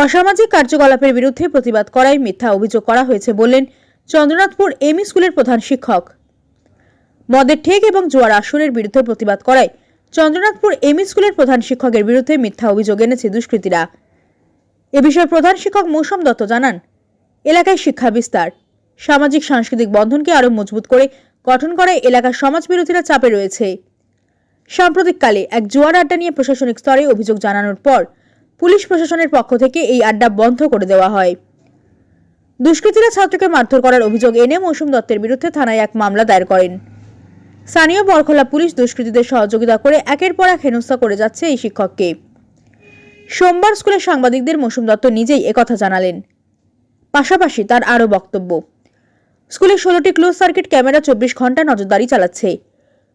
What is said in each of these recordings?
অসামাজিক কার্যকলাপের বিরুদ্ধে প্রতিবাদ করায় মিথ্যা অভিযোগ করা হয়েছে বললেন চন্দ্রনাথপুর এমই স্কুলের প্রধান শিক্ষক। মদের ঠেক এবং জোয়ার আসরের বিরুদ্ধে প্রতিবাদ করায় চন্দ্রনাথপুর এমই স্কুলের প্রধান শিক্ষকের বিরুদ্ধে মিথ্যা অভিযোগ এনেছে দুষ্কৃতীরা। এ বিষয়ে প্রধান শিক্ষক মৌসুম দত্ত জানান, এলাকায় শিক্ষা বিস্তার, সামাজিক সাংস্কৃতিক বন্ধনকে আরও মজবুত করে গঠন করায় এলাকার সমাজ বিরোধীরা চাপে রয়েছে। সাম্প্রতিককালে এক জোয়ার আড্ডা নিয়ে প্রশাসনিক স্তরে অভিযোগ জানানোর পর পুলিশ প্রশাসনের পক্ষ থেকে এই আড্ডা বন্ধ করে দেওয়া হয়। দুষ্কৃতীরা ছাত্রকে মারধর করার অভিযোগ এনে মৌসুম দত্তের বিরুদ্ধে থানায় এক মামলা দায়ের করেন। স্থানীয় বরখলা পুলিশ দুষ্কৃতীদের সহযোগিতা করে একের পর এক হেনস্থা করে যাচ্ছে এই শিক্ষককে। সোমবার স্কুলের সাংবাদিকদের মৌসুম দত্ত নিজেই একথা জানালেন। পাশাপাশি তার আরও বক্তব্য স্কুলের ষোলোটি ক্লোজ সার্কিট ক্যামেরা চব্বিশ ঘণ্টা নজরদারি চালাচ্ছে।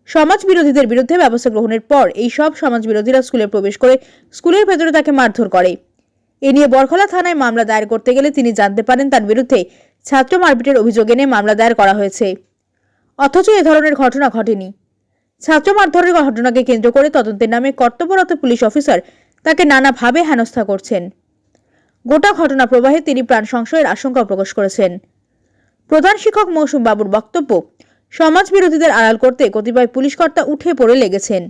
সমাজ বিরোধীদের বিরুদ্ধে ব্যবস্থা গ্রহণের পর এই সব সমাজ বিরোধীরা স্কুলে প্রবেশ করে স্কুলের ভেতরে তাকে মারধর করে। এ নিয়ে বরখলা থানায় মামলা দায়ের করতে গেলে তিনি জানতে পারেন তার বিরুদ্ধে ছাত্র মারপিটের অভিযোগ এনে মামলা দায়ের করা হয়েছে। অথচ এ ধরনের ঘটনা ঘটেনি। ছাত্র মারধরের ঘটনাকে কেন্দ্র করে তদন্তের নামে কর্তব্যরত পুলিশ অফিসার তাকে নানাভাবে হেনস্থা করছেন। গোটা ঘটনা প্রবাহে তিনি প্রাণ সংশয়ের আশঙ্কা প্রকাশ করেছেন। প্রধান শিক্ষক মৌসুম বাবুর বক্তব্য সমাজ বিরোধীদের আড়াল করতে কতিপয় পুলিশকর্তা উঠে পড়ে লেগেছেন।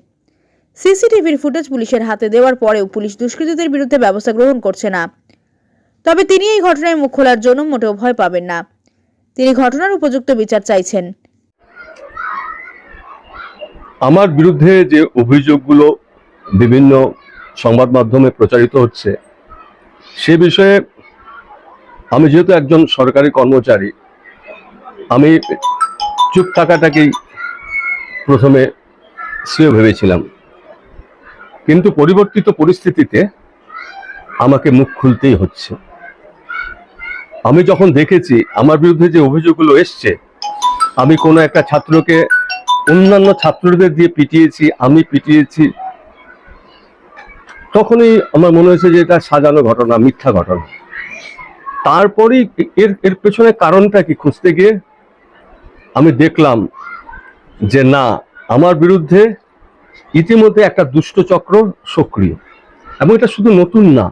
সিসিটিভির ফুটেজ পুলিশের হাতে দেওয়ার পরেও পুলিশ দুষ্কৃতীদের বিরুদ্ধে ব্যবস্থা গ্রহণ করছে না। তবে তিনি এই ঘটনায় মুখ খোলার জন্য মোটেও ভয় পাবেন না। তিনি ঘটনার উপযুক্ত বিচার চাইছেন। আমার বিরুদ্ধে যে অভিযোগগুলো বিভিন্ন সংবাদ মাধ্যমে প্রচারিত হচ্ছে, সে বিষয়ে আমি যেহেতু একজন সরকারি কর্মচারী, আমি চুপ থাকাটাকেই প্রথমে শ্রেয় ভেবেছিলাম। কিন্তু পরিবর্তিত পরিস্থিতিতে আমাকে মুখ খুলতেই হচ্ছে। আমি যখন দেখেছি আমার বিরুদ্ধে যে অভিযোগগুলো এসছে, আমি কোনো একটা ছাত্রকে, অন্যান্য ছাত্রদের দিয়ে পিটিয়েছি, আমি পিটিয়েছি, তখনই আমার মনে হয়েছে যে এটা সাজানো ঘটনা, মিথ্যা ঘটনা। তারপরেই এর এর পেছনে কারণটা কি খুঁজতে গিয়ে আমি দেখলাম যে না, আমার বিরুদ্ধে ইতিমধ্যে একটা দুষ্ট চক্র সক্রিয়। এবং এটা শুধু নতুন না,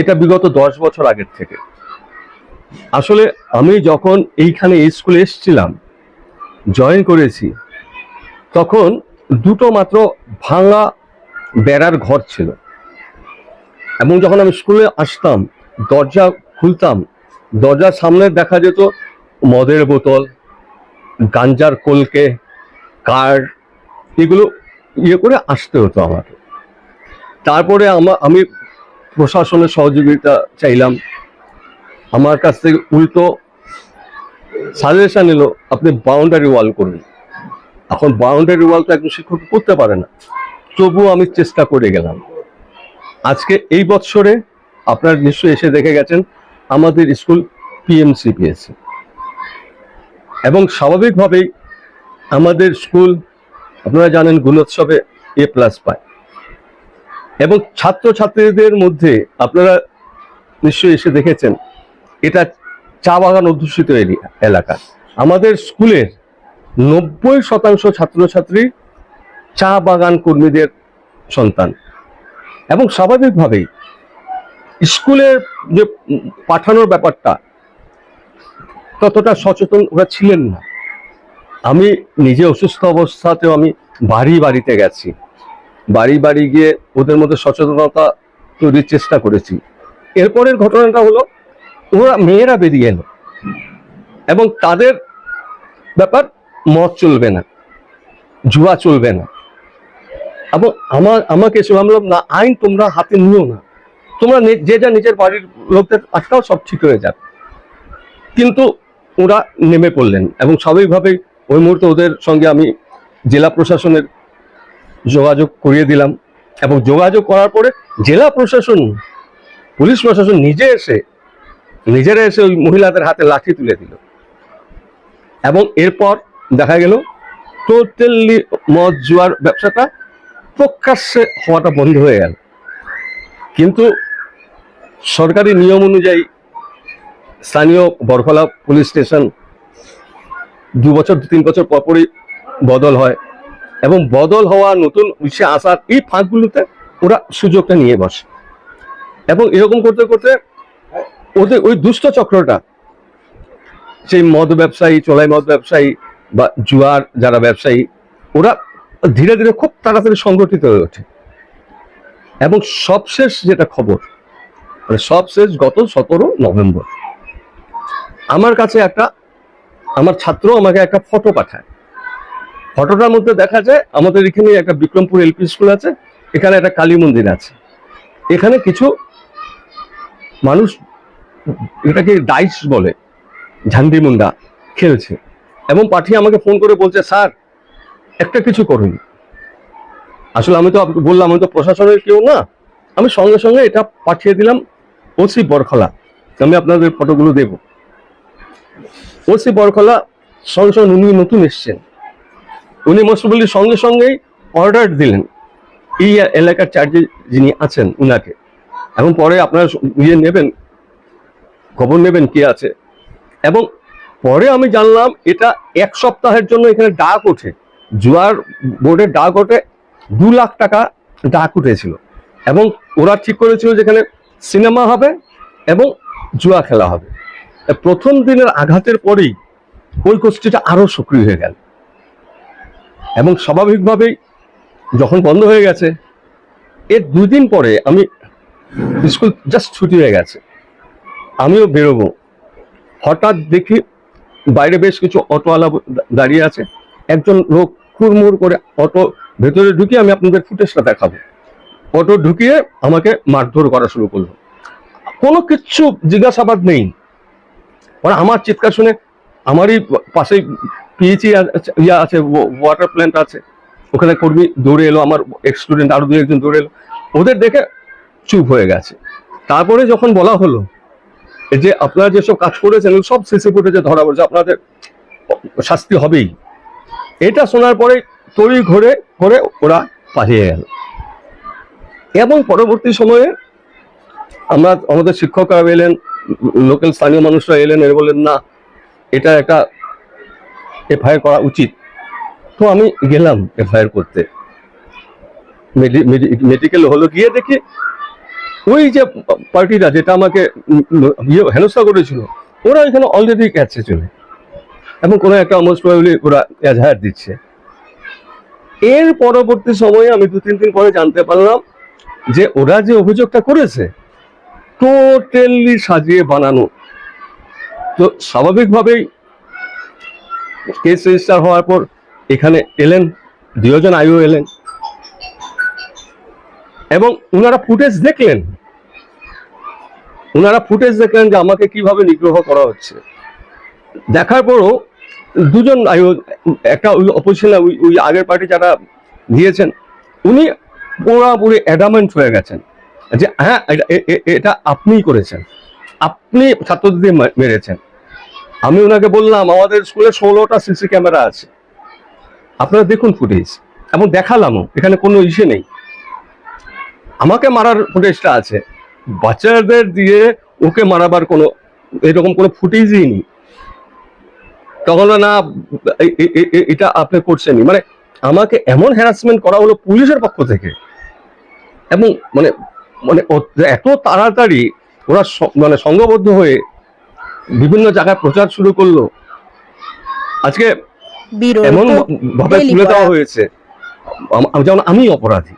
এটা বিগত দশ বছর আগের থেকে। আসলে আমি যখন এইখানে স্কুলে এসেছিলাম জয়েন করেছি, তখন দুটো মাত্র ভাঙা বেড়ার ঘর ছিল। এবং যখন আমি স্কুলে আসতাম, দরজা খুলতাম, দরজার সামনে দেখা যেত মদের বোতল গাঞ্জার কলকে, কার, এগুলো ইয়ে করে আসতে হতো আমাকে। তারপরে আমা, আমি প্রশাসনের সহযোগিতা চাইলাম। আমার কাছ থেকে উল্টো সাজেশন এলো, আপনি বাউন্ডারি ওয়াল করুন। এখন বাউন্ডারি ওয়াল তো একজন শিক্ষক করতে পারে না। তবুও আমি চেষ্টা করে গেলাম। আজকে এই বৎসরে আপনার নিশ্চয়ই এসে দেখে গেছেন, আমাদের স্কুল পিএমসি পেয়েছে এবং স্বাভাবিকভাবেই আমাদের স্কুল, আপনারা জানেন গুণোৎসবে এ প্লাস পায়। এবং ছাত্রছাত্রীদের মধ্যে আপনারা নিশ্চয়ই এসে দেখেছেন, এটা চা বাগান অধ্যুষিত এলাকা। আমাদের স্কুলের নব্বই শতাংশ ছাত্রছাত্রী চা বাগান কর্মীদের সন্তান। এবং স্বাভাবিকভাবেই স্কুলের যে পাঠানোর ব্যাপারটা ততটা সচেতন ওরা ছিলেন না। আমি নিজে অসুস্থ অবস্থাতেও আমি বাড়ি বাড়িতে গেছি। বাড়ি বাড়ি গিয়ে ওদের মধ্যে সচেতনতা তৈরির চেষ্টা করেছি। এরপরের ঘটনাটা হলো, ওরা মেয়েরা বেরিয়ে এলো এবং তাদের ব্যাপার মদ চলবে না, জুয়া চলবে না। এবং আমার, আমাকে বললাম, না, আইন তোমরা হাতে নিও না। তোমরা যে যা নিজের বাড়ির লোকদের আটকাও সব ঠিক হয়ে যাবে। কিন্তু ওরা নেমে পড়লেন এবং স্বাভাবিকভাবেই ওই মুহূর্তে ওদের সঙ্গে আমি জেলা প্রশাসনের যোগাযোগ করিয়ে দিলাম এবং যোগাযোগ করার পরে জেলা প্রশাসন, পুলিশ প্রশাসন নিজে এসে, নিজেরা এসে ওই মহিলাদের হাতে লাঠি তুলে দিল। এবং এরপর দেখা গেল, টোটালি মদ জুয়ার ব্যবসাটা প্রকাশ্যে হওয়াটা বন্ধ হয়ে গেল। কিন্তু সরকারি নিয়ম অনুযায়ী স্থানীয় বরফলা পুলিশ স্টেশন দু বছর তিন বছর পরপরই বদল হয় এবং বদল হওয়া নতুন উৎসে আসার এই ফাঁকগুলোতে ওরা সুযোগটা নিয়ে বসে। এবং এরকম করতে করতে ওদের ওই দুষ্ট চক্রটা, সেই মদ ব্যবসায়ী, চোলাই মদ ব্যবসায়ী বা জুয়ার যারা ব্যবসায়ী, ওরা ধীরে ধীরে খুব তাড়াতাড়ি সংগঠিত হয়ে ওঠে। এবং সবশেষ যেটা খবর মানে সবশেষ গত সতেরো নভেম্বর আমার কাছে একটা, আমার ছাত্র আমাকে একটা ফটো পাঠায়। ফটোটার মধ্যে দেখা যায় আমাদের এখানে একটা বিক্রমপুর এলপি স্কুল আছে, এখানে একটা কালী মন্দির আছে। এখানে কিছু মানুষ এটাকে ডাইস বলে, ঝান্ডি মুন্ডা খেলছে। এবং পাঠিয়ে আমাকে ফোন করে বলছে, স্যার, একটা কিছু করুন। আসলে আমি তো বললাম, আমি তো প্রশাসনের কেউ না। আমি সঙ্গে সঙ্গে এটা পাঠিয়ে দিলাম, ওসি বরখলা। আমি আপনাদের ফটোগুলো দেব। ওসি বরখলা সঙ্গে সঙ্গে উনি নতুন এসছেন। উনি মোস্টবলি সঙ্গে সঙ্গেই অর্ডার দিলেন। এই এলাকার চার্জে যিনি আছেন উনাকে। এবং পরে আপনারা ইয়ে নেবেন, খবর নেবেন কি আছে। এবং পরে আমি জানলাম, এটা এক সপ্তাহের জন্য এখানে ডাক ওঠে। জুয়ার বোর্ডের ডাক ওঠে, দু লাখ টাকা ডাক উঠেছিল। এবং ওরা ঠিক করেছিল যেখানে সিনেমা হবে এবং জুয়া খেলা হবে। প্রথম দিনের আঘাতের পরেই ওই গোষ্ঠীটা আরও সক্রিয় হয়ে গেল। এবং স্বাভাবিকভাবেই যখন বন্ধ হয়ে গেছে, এর দুদিন পরে আমি স্কুল জাস্ট ছুটি হয়ে গেছে। আমিও বেরোবো। হঠাৎ দেখি বাইরে বেশ কিছু অটোওয়ালা দাঁড়িয়ে আছে। একজন লোক খুরমুর করে অটো ভেতরে ঢুকিয়ে আমি আপনাদের ফুটেজটা দেখাবো। অটো ঢুকিয়ে আমাকে মারধর করা শুরু করল। কোনো কিচ্ছু জিজ্ঞাসাবাদ নেই। মানে আমার চিৎকার শুনে আমারই পাশে পিএইচি ইয়া আছে ওয়াটার প্ল্যান্ট আছে। ওখানে কর্মী দৌড়ে এলো, আমার এক্স স্টুডেন্ট আরও দু একজন দৌড়ে এলো। ওদের দেখে চুপ হয়ে গেছে। তারপরে যখন বলা হলো যে আপনারা যেসব কাজ করেছেন, সব সিসি ফুটেজে ধরা পড়েছে, আপনাদের শাস্তি হবেই। এটা শোনার পরে তড়ি ঘরে করে ওরা পালিয়ে গেল। এবং পরবর্তী সময়ে আমরা আমাদের শিক্ষকরা এলেন লোকাল স্থানীয় মানুষরা এলেন, এর বললেন, না, এটা একটা এফআইআর করা উচিত। তো আমি গেলাম এফআইআর করতে। মেডিকেল হলো গিয়ে দেখি, ওই যে পার্টিটা যেটা আমাকে ইয়ে হেনস্থা করেছিল, ওরা এখানে অলরেডি গেছে চলে। এবং কোনো একটা মোস্ট প্রবাবলি ওরা এজাহার দিচ্ছে। এর পরবর্তী সময়ে আমি দু তিন দিন পরে জানতে পারলাম যে ওরা যে অভিযোগটা করেছে টোটালি সাজিয়ে বানানো। তো স্বাভাবিকভাবেই কেস রেজিস্টার হওয়ার পর এখানে এলেন দুজন আয়ু এলেন। এবং ওনারা ফুটেজ দেখলেন। ওনারা ফুটেজ দেখলেন যে আমাকে কীভাবে নিগ্রহ করা হচ্ছে। দেখার পরও দুজন আয়ু একটা ওই অপোজিশন ওই আগের পার্টি যারা দিয়েছেন, উনি পুরোপুরি অ্যাডামেন্ট হয়ে গেছেন। যে হ্যাঁ এটা- আপনিই করেছেন। আপনি ছাত্রদের মেরেছেন। আমি ওনাকে বললাম, আমাদের স্কুলে ষোলোটা সিসি ক্যামেরা আছে। আপনারা দেখুন ফুটেজ। এবং দেখালামও, এখানে কোনো ইস্যু নেই। আমাকে মারার ফুটেজটা আছে। বাচ্চাদের দিয়ে ওকে মারাবার কোনো, এরকম কোনো ফুটেজই নেই। তখন না এটা আপনি করছেনই। মানে আমাকে এমন হ্যারাসমেন্ট করা হলো পুলিশের পক্ষ থেকে। এবং মানে মানে এত তাড়াতাড়ি ওরা মানে সংঘবদ্ধ হয়ে বিভিন্ন জায়গায় প্রচার শুরু করল। আজকে এমন ভাবে তুলে দেওয়া হয়েছে। যেমন আমি অপরাধী।